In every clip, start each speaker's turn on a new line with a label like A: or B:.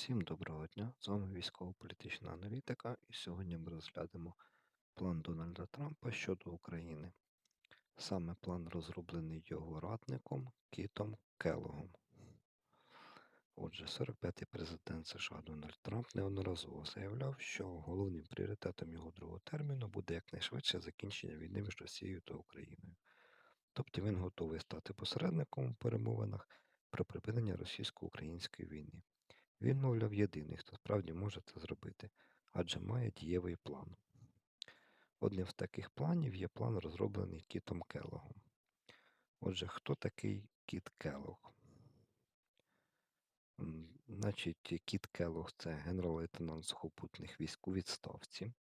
A: Всім доброго дня! З вами військово-політична аналітика, і сьогодні ми розглянемо план Дональда Трампа щодо України. Саме план розроблений його радником Кітом Келлогом. Отже, 45-й президент США Дональд Трамп неодноразово заявляв, що головним пріоритетом його другого терміну буде якнайшвидше закінчення війни між Росією та Україною. Тобто він готовий стати посередником у перемовинах про припинення російсько-української війни. Він, мовляв, єдиний, хто справді може це зробити, адже має дієвий план. Одним з таких планів є план, розроблений Кітом Келлогом. Отже, хто такий Кіт Келлог? Значить, Кіт Келлог – це генерал-лейтенант сухопутних військ у відставці.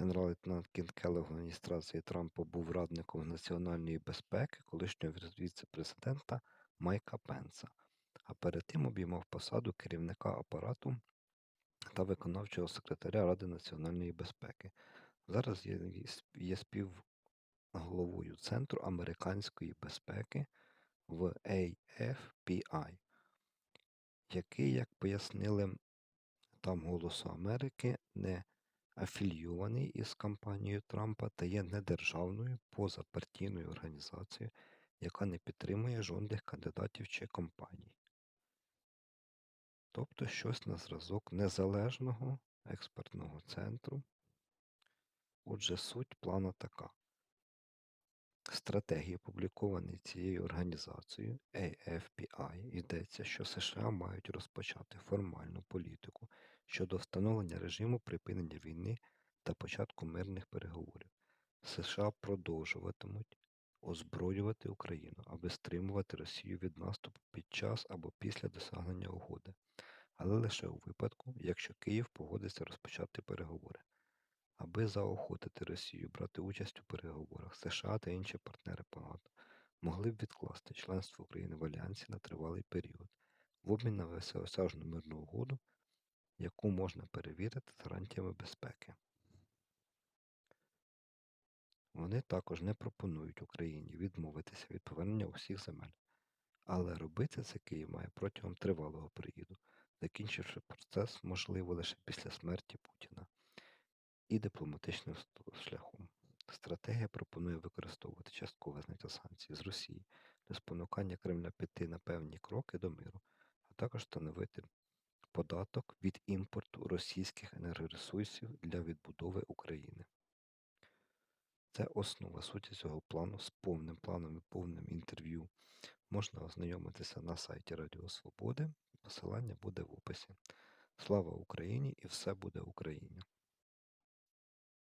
A: Генерал-лейтенант Кіт Келлог в адміністрації Трампа був радником національної безпеки колишнього віце-президента Майка Пенса, а перед тим обіймав посаду керівника апарату та виконавчого секретаря Ради національної безпеки. Зараз є співголовою Центру американської безпеки в AFPI, який, як пояснили там Голосу Америки, не афілійований із кампанією Трампа та є недержавною позапартійною організацією, яка не підтримує жодних кандидатів чи компаній. Тобто щось на зразок незалежного експертного центру. Отже, суть плану така. Стратегії, опубліковані цією організацією AFPI, йдеться, що США мають розпочати формальну політику щодо встановлення режиму припинення війни та початку мирних переговорів. США продовжуватимуть озброювати Україну, аби стримувати Росію від наступу під час або після досягнення угоди, але лише у випадку, якщо Київ погодиться розпочати переговори. Аби заохотити Росію брати участь у переговорах, США та інші партнери ПАГАТ могли б відкласти членство України в Альянсі на тривалий період в обмін на всеосяжну мирну угоду, яку можна перевірити з гарантіями безпеки. Вони також не пропонують Україні відмовитися від повернення усіх земель, але робити це Київ має протягом тривалого періоду, закінчивши процес, можливо, лише після смерті Путіна і дипломатичним шляхом. Стратегія пропонує використовувати часткове зняття санкцій з Росії для спонукання Кремля піти на певні кроки до миру, а також встановити податок від імпорту російських енергоресурсів для відбудови України. Це основа суті цього плану з повним планом і повним інтерв'ю. Можна ознайомитися на сайті Радіо Свободи. Посилання буде в описі. Слава Україні і все буде Україні!